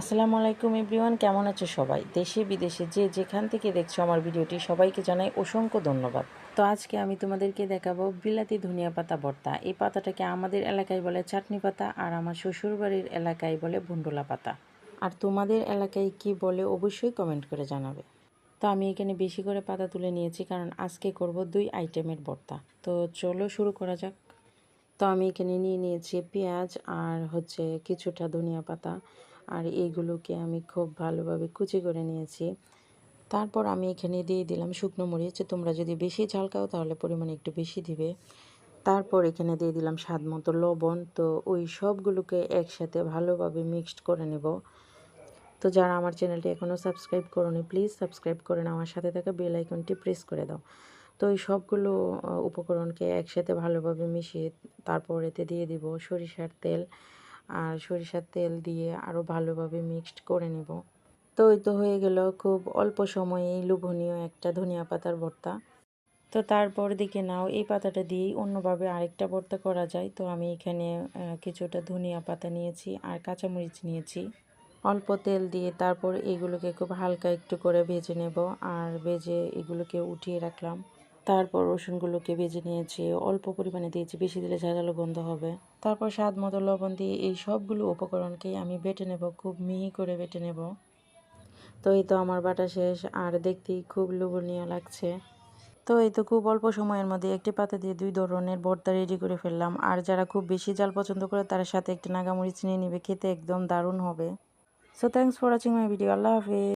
আসসালামু আলাইকুম এভরিওয়ান, কেমন আছো সবাই? দেশে, বিদেশে যে যেখান থেকে দেখছ আমার ভিডিওটি, সবাইকে জানাই অসংখ্য ধন্যবাদ। তো আজকে আমি তোমাদেরকে দেখাবো বিলাতি ধনিয়া পাতা ভর্তা। এই পাতাটাকে আমাদের এলাকায় বলে চাটনি পাতা আর আমার শ্বশুরবাড়ির এলাকায় বলে ভুন্ডুলা পাতা। আর তোমাদের এলাকায় কি বলে অবশ্যই কমেন্ট করে জানাবে। তো আমি এখানে বেশি করে পাতা তুলে নিয়েছি কারণ আজকে করব দুই আইটেমের ভর্তা। তো চলো শুরু করা যাক। তো আমি এখানে নিয়ে নিয়েছি পেঁয়াজ আর হচ্ছে কিছুটা ধনিয়া পাতা। আর এইগুলোকে আমি খুব ভালোভাবে কুচি করে নিয়েছি। তারপর আমি এখানে দিয়ে দিলাম শুকনো মরিচ। তোমরা যদি বেশি ঝাল খাও তাহলে পরিমাণ একটু বেশি দিবে। তারপর এখানে দিয়ে দিলাম স্বাদ মতো লবণ। তো ওই সবগুলোকে একসাথে ভালোভাবে মিক্সড করে নেব। তো যারা আমার চ্যানেলটি এখনও সাবস্ক্রাইব করোনি, প্লিজ সাবস্ক্রাইব করে আমার সাথে থাকা বেল আইকনটি প্রেস করে দাও। তো এই সবগুলো উপকরণকে একসাথে ভালোভাবে মিশিয়ে তারপর এতে দিয়ে দিব সরিষার তেল। আর সরিষার তেল দিয়ে আরও ভালোভাবে মিক্সড করে নেব। তো ওই তো হয়ে গেল খুব অল্প সময়েই লোভনীয় একটা ধনিয়া পাতার ভর্তা। তো তারপর দিকে নাও, এই পাতাটা দিয়েই অন্যভাবে আরেকটা ভর্তা করা যায়। তো আমি এখানে কিছুটা ধনিয়া পাতা নিয়েছি আর কাঁচামরিচ নিয়েছি। অল্প তেল দিয়ে তারপর এগুলোকে খুব হালকা একটু করে ভেজে নেব। আর ভেজে এগুলোকে উঠিয়ে রাখলাম। তারপর রসুনগুলোকে ভেজে নিয়েছি, অল্প পরিমাণে দিয়েছি, বেশি দিলে ঝাঁঝালো গন্ধ হবে। তারপর স্বাদ মতো লবণ দিয়ে এই সবগুলো উপকরণকেই আমি বেটে নেব, খুব মিহি করে বেটে নেব। তো এই তো আমার বাটা শেষ, আর দেখতেই খুব লোভনীয় লাগছে। তো এই তো খুব অল্প সময়ের মধ্যে একটি পাতা দিয়ে দুই ধরনের ভর্তা রেডি করে ফেললাম। আর যারা খুব বেশি জাল পছন্দ করে, তার সাথে একটি নাগামরিচ নিয়ে নেবে, খেতে একদম দারুণ হবে। So thanks for watching my video Allah Hafiz.